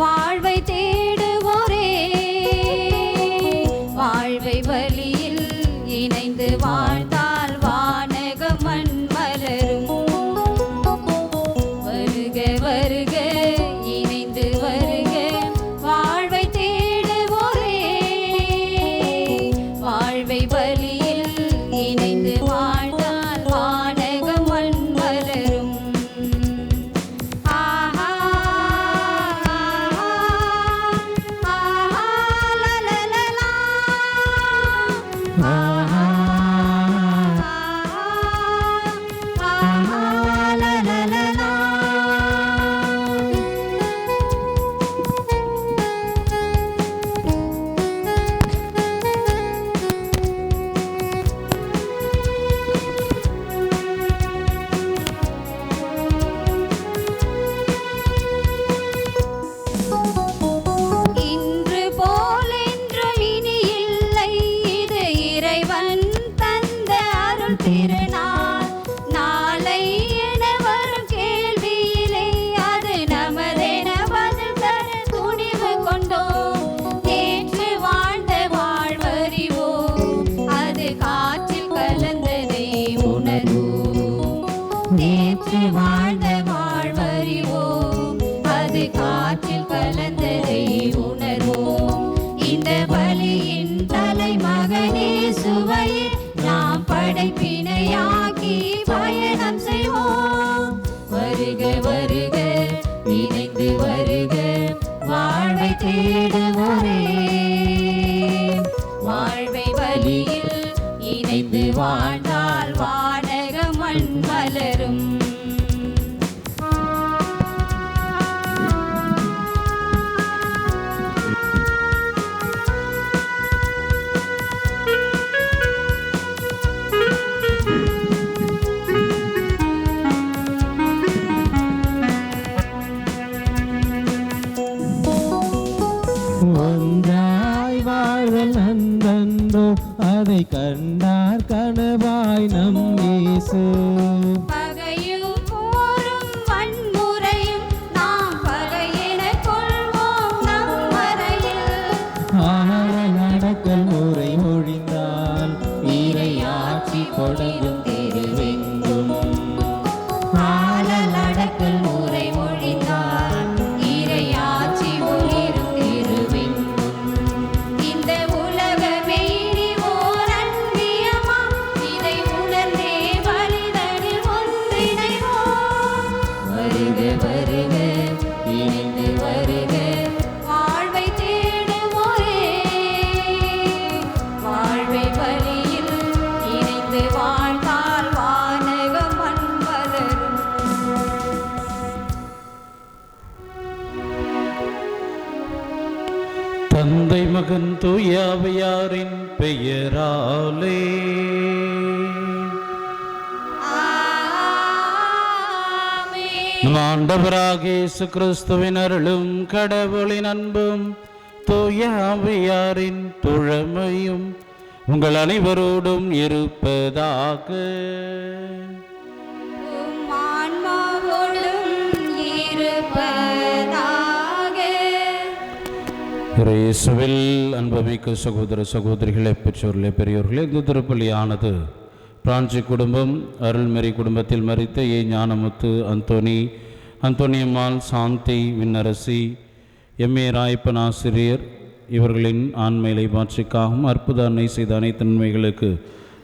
வாழ்வை தேடுவோரே வாழ்ந்த வாழ்வறிவோம் அது காற்றில் கலந்ததை உணர்வோம் இந்த பலியின் தலைமகனே சுவையை நாம் படைப்பினையாக்கி பயணம் செய்வோம் வருக வருக இணைந்து வருக வாழ்வை தேடுவோரே வாழ்வை வழியில் இணைந்து வாழ்ந்தார் அதை தந்தை மகன் தூயாவையாரின் பெயராலே. நம் ஆண்டவராக இயேசு கிறிஸ்துவின் அருளும் கடவுளின் அன்பும் தூயாவையாரின் துழமையும் உங்கள் அனைவரோடும் இருப்பதாக இயேசுவில் அன்பமிக்க சகோதர சகோதரிகளே பெற்றோர்களே பெரியோர்களே இந்த திருப்பலியானது பிரான்சி குடும்பம் அருள்மறை குடும்பத்தில் மறித்த A Gnanamuthu Anthony Anthoniammal Shanthi Vinnarasi MA Rayappan ஆசிரியர் இவர்களின் ஆண்மையிலை மாற்றிக்காகவும் அற்புத அன்னை செய்த அனைத்து நன்மைகளுக்கு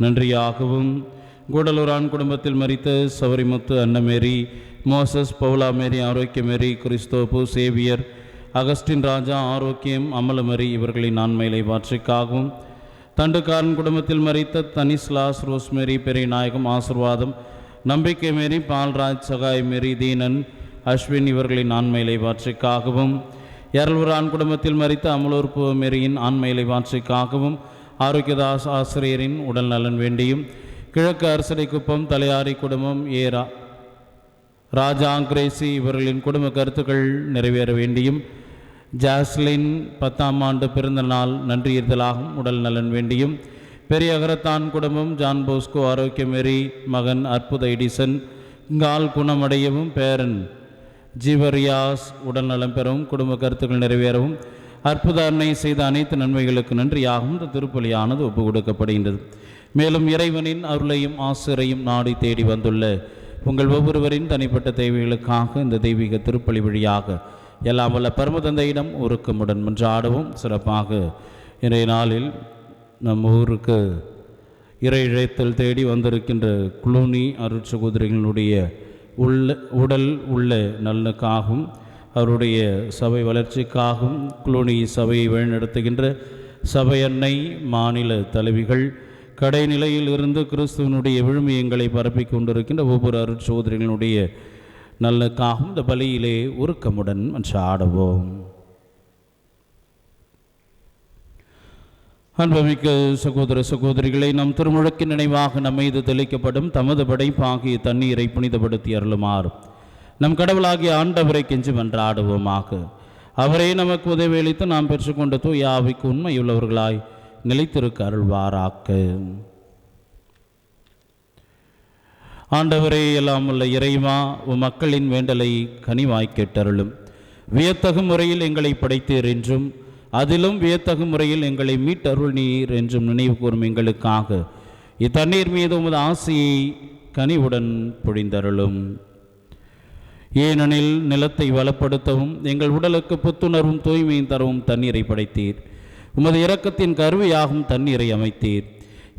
நன்றியாகவும். கூடலூர் ஆண் குடும்பத்தில் மறித்த Savarimuthu Annamary Moses Paula Mary Arockiamary Kristhobu Xavier Augustine Raja Arockiam Amalamary இவர்களின் ஆண்மையிலை வாற்றிக்காகவும் தண்டுக்காரன் குடும்பத்தில் மறித்த தனிஸ்லாஸ் ரோஸ்மேரி பெரியநாயகம் ஆசிர்வாதம் நம்பிக்கை மேரி பால்ராஜ் சகாய் மேரி தீனன் அஸ்வின் இவர்களின் ஆண்மையிலை வாட்சிக்காகவும் எரல்வரான் குடும்பத்தில் மறித்த அமலூர் மேரியின் ஆண்மையிலை வாற்றிக்காகவும் ஆரோக்கியதாஸ் ஆசிரியரின் உடல் நலன் வேண்டியும் கிழக்கு அரசடை குப்பம் தலையாரி குடும்பம் ஏரா ராஜா கிரேசி இவர்களின் குடும்ப கருத்துக்கள் நிறைவேற வேண்டியும் ஜாஸ்லின் பத்தாம் ஆண்டு பிறந்த நாள் நன்றியீர்தலாகும் உடல் நலன் வேண்டியும். பெரிய அகரத்தான் குடும்பம் ஜான் போஸ்கோ ஆரோக்கியமேரி மகன் அற்புத எடிசன். கால் குணமடையவும் பேரன் ஜீவரியாஸ் உடல் நலம் பெறவும் குடும்ப கருத்துக்கள் நிறைவேறவும். அற்புத அன்னை செய்த அனைத்து நன்மைகளுக்கு நன்றியாகவும் இந்த திருப்பலியானது ஒப்பு கொடுக்கப்படுகின்றது மேலும் இறைவனின் அருளையும் ஆசிரையும் நாடி தேடி வந்துள்ள உங்கள் ஒவ்வொருவரின் தனிப்பட்ட தேவைகளுக்காக இந்த தெய்வீக திருப்பலி வழியாக எல்லாம் வல்ல பரமதந்தையிடம் உருக்கமுடன் மன்றாடவும் சிறப்பாக இன்றைய நாளில் நம் ஊருக்கு இறை இழைத்தல் தேடி வந்திருக்கின்ற குளூனி அருட்சகோதரிகளுடைய உள்ள உடல் உள்ள நலனுக்காகவும் அவருடைய சபை வளர்ச்சிக்காகவும் குளூனி சபையை வழிநடத்துகின்ற சபையன்னை மாநில தலைவிகள் கடைநிலையில் இருந்து கிறிஸ்துவனுடைய விழுமியங்களை பரப்பிக் கொண்டிருக்கின்ற ஒவ்வொரு அருட்சோதரிகளுடைய நலனுக்காகவும் இந்த பலியிலே உருக்கமுடன் மன்றாடுவோம் அன்பமிக்க சகோதர சகோதரிகளை நம் திருமுழுக்கின் நினைவாக நம்ம இது தெளிக்கப்படும் தமது படைப்பாகிய தண்ணீரை புனிதப்படுத்தி அருளுமாறு நம் கடவுளாகிய ஆண்டவரை கெஞ்சி மன்றாடுவோமாக. அவரே நமக்கு உதவியளித்து நாம் பெற்றுக்கொண்ட தூயாவிக்கு உண்மையுள்ளவர்களாய் நிலைத்திருக்க அருள்வாராக்கு ஆண்டவரே எல்லாம் உள்ள இறைவா உம் மக்களின் வேண்டலை கனிவாய் கேட்டருளும். வியத்தகு முறையில் எங்களை படைத்தீர் என்றும் அதிலும் வியத்தகு முறையில் எங்களை மீட்டருள் நீர் என்றும் நினைவு கூறும் எங்களுக்காக. இத்தண்ணீர் மீது உமது ஆசையை கனிவுடன் பொழிந்தருளும். ஏனெனில் நிலத்தை வளப்படுத்தவும் எங்கள் உடலுக்கு புத்துணர்வும் தூய்மையும் தரவும் தண்ணீரை படைத்தீர். உமது இரக்கத்தின் கருவியாகும் தண்ணீரை அமைத்தீர்.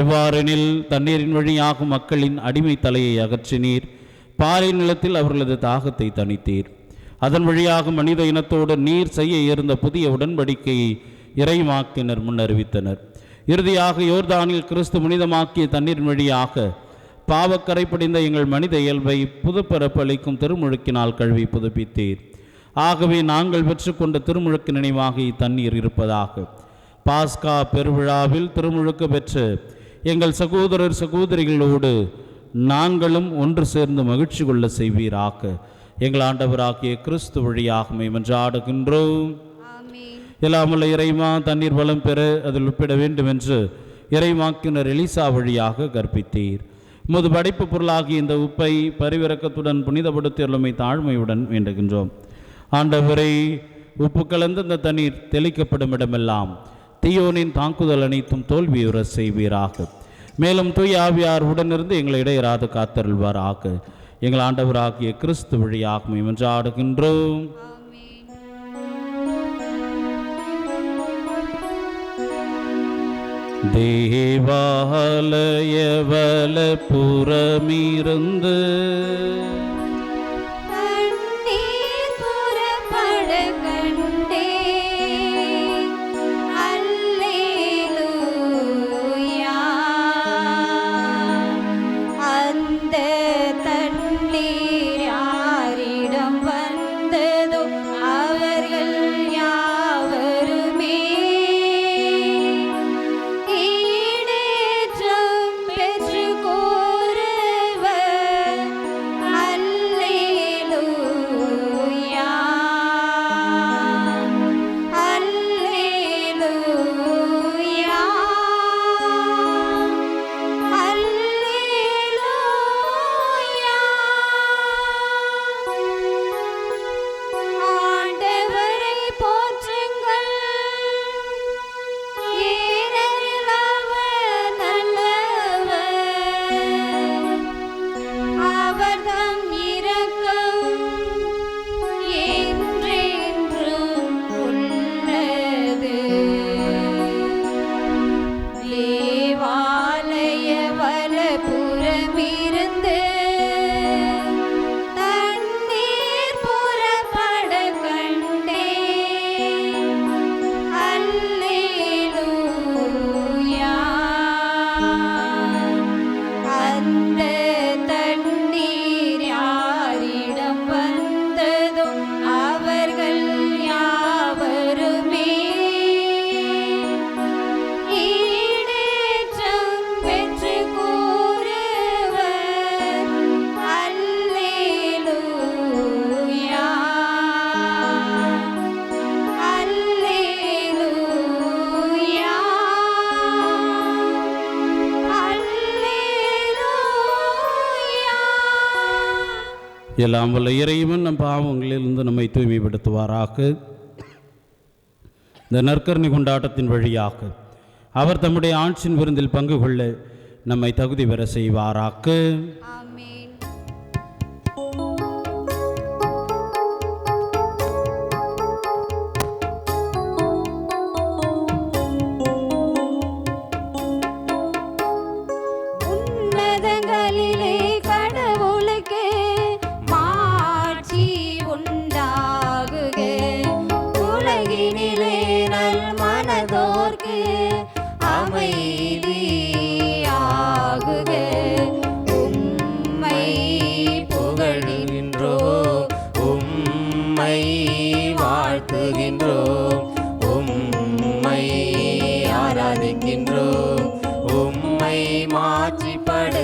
எவ்வாறெனில் தண்ணீரின் வழியாகும் மக்களின் அடிமை தலையை அகற்றினீர். பாறை நிலத்தில் அவர்களது தாகத்தை தணித்தீர். அதன் வழியாக மனித இனத்தோடு நீர் செய்ய இருந்த புதிய உடன்படிக்கையை இறைமாக்கினர் முன்னறிவித்தனர். இறுதியாக யோர்தானில் கிறிஸ்து புனிதமாக்கிய தண்ணீரின் வழியாக பாவக்கரை படிந்த எங்கள் மனித இயல்பை புதுப்பிறப்பளிக்கும் திருமுழுக்கினால் கழுவி புதுப்பித்தீர். ஆகவே நாங்கள் பெற்றுக்கொண்ட திருமுழுக்கு நினைவாக இத்தண்ணீர் இருப்பதாக. பாஸ்கா பெருவிழாவில் திருமுழுக்கு பெற்று எங்கள் சகோதரர் சகோதரிகளோடு நாங்களும் ஒன்று சேர்ந்து மகிழ்ச்சி கொள்ள செய்வீராக. எங்கள் ஆண்டவராகிய கிறிஸ்து வழியாக மென்றாடுகின்றோம் எல்லாமுள்ள இறைமா தண்ணீர் வளம் பெற அதில் உட்பிட வேண்டும் என்று இறைவாக்கினர் எலிசா வழியாக கற்பித்தீர். உமது படைப்பு பொருளாகிய இந்த உப்பை பரிவிறக்கத்துடன் புனிதப்படுத்தியுள்ளமை தாழ்மையுடன் வேண்டுகின்றோம். ஆண்டவரை உப்பு கலந்த இந்த தண்ணீர் தெளிக்கப்படும் இடமெல்லாம். தீயோனின் தாக்குதல் அனைத்தும் தோல்வியுற செய்வீராக. மேலும் தூய் ஆவியார் உடனிருந்து எங்களை இடையராது காத்தருள்வாராக. எங்கள் ஆண்டவராகிய கிறிஸ்து வழியாகும் என்று ஆடுகின்றோம் தேவாலயவல புறமிருந்து எல்லாம் வல்ல இறைவன் நம் பாவங்களிலிருந்து நம்மை தூய்மைப்படுத்துவாராக. இந்த நற்கரணி கொண்டாட்டத்தின் வழியாக அவர் தம்முடைய ஆட்சியின் விருந்தில் பங்கு கொள்ள நம்மை தகுதி பெற செய்வாராக்கு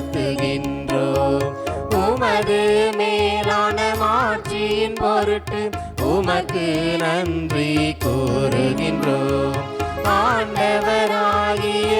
வாழ்த்துகின்றோம் உமது மேலான மாற்றியின் பொருட்டு உமக்கு நன்றி கூறுகின்றோம் ஆண்டவராகிய